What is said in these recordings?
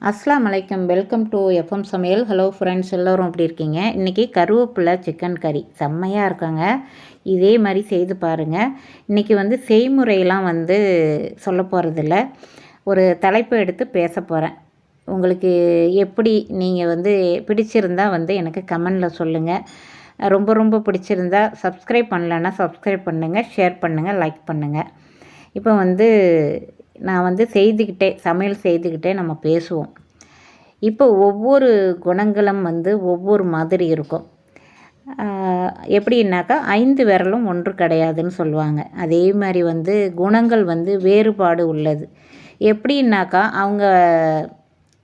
அஸ்லாம் வலைக்கம் welcome to FM சமையல். ஹலோ ஃப்ரெண்ட்ஸ் எல்லோரும் அப்படி இருக்கீங்க? இன்றைக்கி கருவேப்பிலை சிக்கன் கறி செம்மையாக இருக்காங்க. இதே மாதிரி செய்து பாருங்கள் இன்றைக்கி வந்து செய்முறையெல்லாம் வந்து சொல்ல போகிறதில்ல ஒரு தலைப்பு எடுத்து பேச போகிறேன் உங்களுக்கு எப்படி நீங்கள் வந்து பிடிச்சிருந்தா வந்து எனக்கு கமெண்டில் சொல்லுங்கள் ரொம்ப ரொம்ப பிடிச்சிருந்தா சப்ஸ்கிரைப் பண்ணலன்னா சப்ஸ்கிரைப் பண்ணுங்கள் ஷேர் பண்ணுங்கள் லைக் பண்ணுங்கள் இப்போ வந்து நான் வந்து செய்துக்கிட்டே சமையல் செய்துக்கிட்டே நம்ம பேசுவோம். இப்போ ஒவ்வொரு குணங்களும் வந்து ஒவ்வொரு மாதிரி இருக்கும். எப்படின்னாக்கா ஐந்து விரலும் ஒன்று கிடையாதுன்னு சொல்லுவாங்க. அதே மாதிரி வந்து குணங்கள் வந்து வேறுபாடு உள்ளது. எப்படின்னாக்கா அவங்க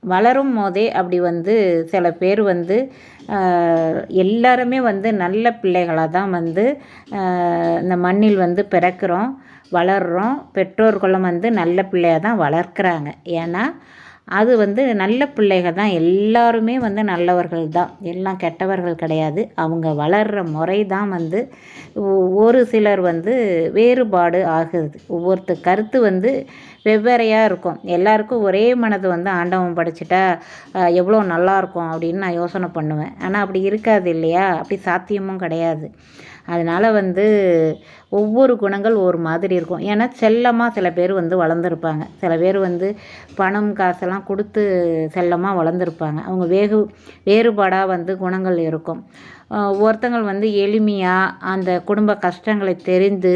வளரும் போதே அப்படி வந்து சில பேர் வந்து எல்லாருமே வந்து நல்ல பிள்ளைகளாக தான் வந்து இந்த மண்ணில் வந்து பிறக்கிறோம். வளர்கிறோம் பெற்றோர்களும் வந்து நல்ல பிள்ளையாக தான் வளர்க்குறாங்க. ஏன்னா அது வந்து நல்ல பிள்ளைகள் தான். எல்லாருமே வந்து நல்லவர்கள் தான். எல்லாம் கெட்டவர்கள் கிடையாது. அவங்க வளர்கிற முறை தான் வந்து ஒரு சிலர் வந்து வேறுபாடு ஆகுது. ஒவ்வொருத்தர் கருத்து வந்து வெவ்வேறையாக இருக்கும். எல்லாருக்கும் ஒரே மனது வந்து ஆண்டவன் படிச்சுட்டா எவ்வளோ நல்லாயிருக்கும் அப்படின்னு நான் யோசனை பண்ணுவேன். ஆனால் அப்படி இருக்காது இல்லையா? அப்படி சாத்தியமும் கிடையாது. அதனால் வந்து ஒவ்வொரு குணங்கள் ஒரு மாதிரி இருக்கும். ஏன்னா செல்லமாக சில பேர் வந்து வளர்ந்துருப்பாங்க. சில பேர் வந்து பணம் காசெல்லாம் கொடுத்து செல்லமாக வளர்ந்துருப்பாங்க. அவங்க வேகு வேறுபாடாக வந்து குணங்கள் இருக்கும். ஒருத்தங்கள் வந்து எளிமையாக அந்த குடும்ப கஷ்டங்களை தெரிந்து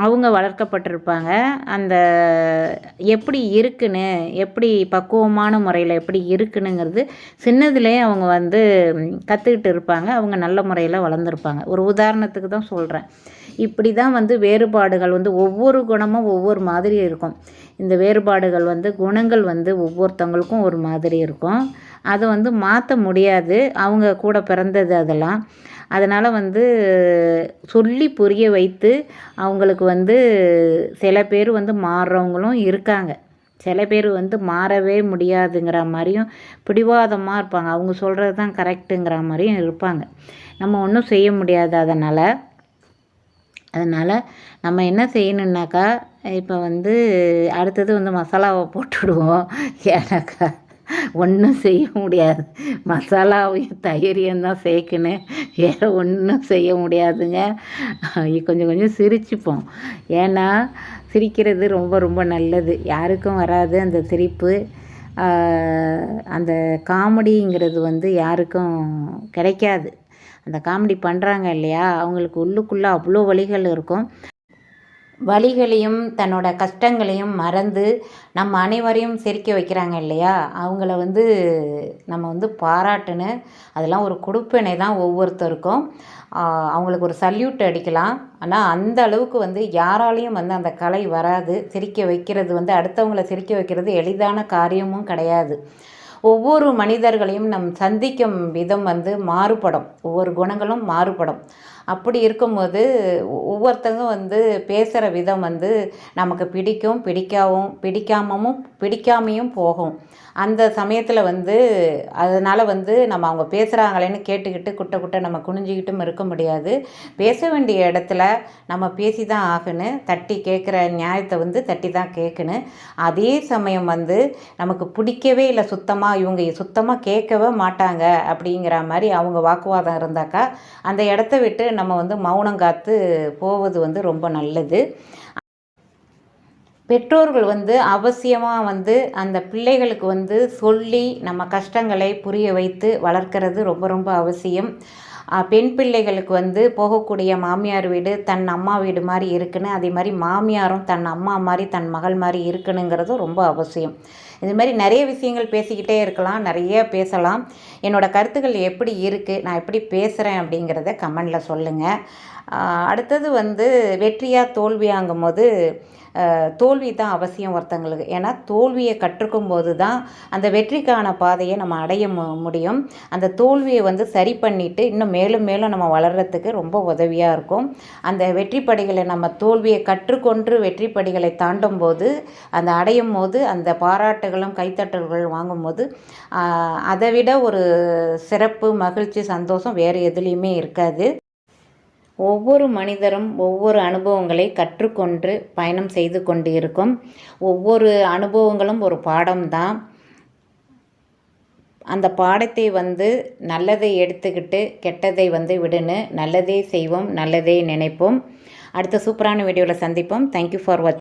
அவங்க வளர்க்கப்பட்டிருப்பாங்க. அந்த எப்படி இருக்குன்னு எப்படி பக்குவமான முறையில் எப்படி இருக்குனுங்கிறது சின்னதுலேயே அவங்க வந்து கற்றுக்கிட்டு இருப்பாங்க. அவங்க நல்ல முறையில் வளர்ந்துருப்பாங்க. ஒரு உதாரணத்துக்கு தான் சொல்கிறேன் இப்படி தான் வந்து வேறுபாடுகள் வந்து ஒவ்வொரு குணமும் ஒவ்வொரு மாதிரி இருக்கும். இந்த வேறுபாடுகள் வந்து குணங்கள் வந்து ஒவ்வொருத்தவங்களுக்கும் ஒரு மாதிரி இருக்கும். அதை வந்து மாற்ற முடியாது. அவங்க கூட பிறந்தது அதெல்லாம். அதனால் வந்து சொல்லி புரிய வைத்து அவங்களுக்கு வந்து சில பேர் வந்து மாறுறவங்களும் இருக்காங்க. சில பேர் வந்து மாறவே முடியாதுங்கிற மாதிரியும் பிடிவாதமாக இருப்பாங்க. அவங்க சொல்கிறது தான் கரெக்டுங்கிற மாதிரியும் இருப்பாங்க. நம்ம ஒன்றும் செய்ய முடியாது அதனால். அதனால் நம்ம என்ன செய்யணுன்னாக்கா இப்போ வந்து அடுத்தது வந்து மசாலாவை போட்டுவிடுவோம் ஏன்னாக்கா ஒன்றும் செய்ய முடியாது. மசாலாவையும் தயிரையும் தான் சேர்க்கணும். வேறு ஒன்றும் செய்ய முடியாதுங்க. கொஞ்சம் கொஞ்சம் சிரிச்சுப்போம். ஏன்னா சிரிக்கிறது ரொம்ப ரொம்ப நல்லது. யாருக்கும் வராது அந்த சிரிப்பு. அந்த காமெடிங்கிறது வந்து யாருக்கும் கிடைக்காது. அந்த காமெடி பண்ணுறாங்க இல்லையா? அவங்களுக்கு உள்ளுக்குள்ளே அவ்வளோ வழிகள் இருக்கும். வழிகளையும் தன்னோட கஷ்டங்களையும் மறந்து நம்ம அனைவரையும் சிரிக்க வைக்கிறாங்க இல்லையா? அவங்கள வந்து நம்ம வந்து பாராட்டுன்னு அதெல்லாம் ஒரு கொடுப்பினை தான் ஒவ்வொருத்தருக்கும். அவங்களுக்கு ஒரு சல்யூட் அடிக்கலாம். ஆனால் அந்த அளவுக்கு வந்து யாராலையும் வந்து அந்த கலை வராது. சிரிக்க வைக்கிறது வந்து அடுத்தவங்களை சிரிக்க வைக்கிறது எளிதான காரியமும் கிடையாது. ஒவ்வொரு மனிதர்களையும் நம் சந்திக்கும் விதம் வந்து மாறுபடும். ஒவ்வொரு குணங்களும் மாறுபடும். அப்படி இருக்கும்போது ஒவ்வொருத்தங்க வந்து பேசுகிற விதம் வந்து நமக்கு பிடிக்கும் பிடிக்காவும் பிடிக்காமவும் பிடிக்காமையும் போகும். அந்த சமயத்தில் வந்து அதனால் வந்து நம்ம அவங்க பேசுகிறாங்களேன்னு கேட்டுக்கிட்டு குட்டை குட்டை நம்ம குனிஞ்சிக்கிட்டும் இருக்க முடியாது. பேச வேண்டிய இடத்துல நம்ம பேசி தான் ஆகணும். தட்டி கேட்குற நியாயத்தை வந்து தட்டி தான் கேட்கணும் அதே சமயம் வந்து நமக்கு பிடிக்கவே இல்லை சுத்தமாக இவங்க சுத்தமாக கேட்கவே மாட்டாங்க அப்படிங்கிற மாதிரி அவங்க வாக்குவாதம் இருந்தாக்கா அந்த இடத்த விட்டு நம்ம வந்து மௌனம் காத்து போவது வந்து ரொம்ப நல்லது. பெற்றோர்கள் வந்து அவசியமாக வந்து அந்த பிள்ளைகளுக்கு வந்து சொல்லி நம்ம கஷ்டங்களை புரிய வைத்து வளர்க்கிறது ரொம்ப ரொம்ப அவசியம். பெண் பிள்ளைகளுக்கு வந்து போகக்கூடிய மாமியார் வீடு தன் அம்மா வீடு மாதிரி இருக்குன்னு அதே மாதிரி மாமியாரும் தன் அம்மா மாதிரி தன் மகள் மாதிரி இருக்கணுங்கிறதும் ரொம்ப அவசியம். இது மாதிரி நிறைய விஷயங்கள் பேசிக்கிட்டே இருக்கலாம் நிறைய பேசலாம். என்னோடய கருத்துக்கள் எப்படி இருக்குது நான் எப்படி பேசுகிறேன் அப்படிங்கிறத கமெண்டில் சொல்லுங்கள் அடுத்தது வந்து வெற்றியாக தோல்வியாங்கும் போது தோல்வி தான் அவசியம் ஒருத்தங்களுக்கு. ஏன்னா தோல்வியை கற்றுக்கும் போது தான் அந்த வெற்றிக்கான பாதையை நம்ம அடைய முடியும். அந்த தோல்வியை வந்து சரி பண்ணிவிட்டு இன்னும் மேலும் மேலும் நம்ம வளர்கிறதுக்கு ரொம்ப உதவியாக இருக்கும். அந்த வெற்றி படிகளை நம்ம தோல்வியை கற்றுக்கொண்டு வெற்றி படிகளை தாண்டும் போது அந்த அடையும் போது அந்த பாராட்டுகளும் கைத்தட்டல்கள் வாங்கும்போது அதை விட ஒரு சிறப்பு மகிழ்ச்சி சந்தோஷம் வேறு எதுலேயுமே இருக்காது. ஒவ்வொரு மனிதரும் ஒவ்வொரு அனுபவங்களை கற்றுக்கொண்டு பயணம் செய்து கொண்டு இருக்கும் ஒவ்வொரு அனுபவங்களும் ஒரு பாடம்தான். அந்த பாடத்தை வந்து நல்லதை எடுத்துக்கிட்டு கெட்டதை வந்து விடுன்னு நல்லதே செய்வோம் நல்லதே நினைப்போம். அடுத்த சூப்பரான வீடியோவில் சந்திப்போம். Thank you for watch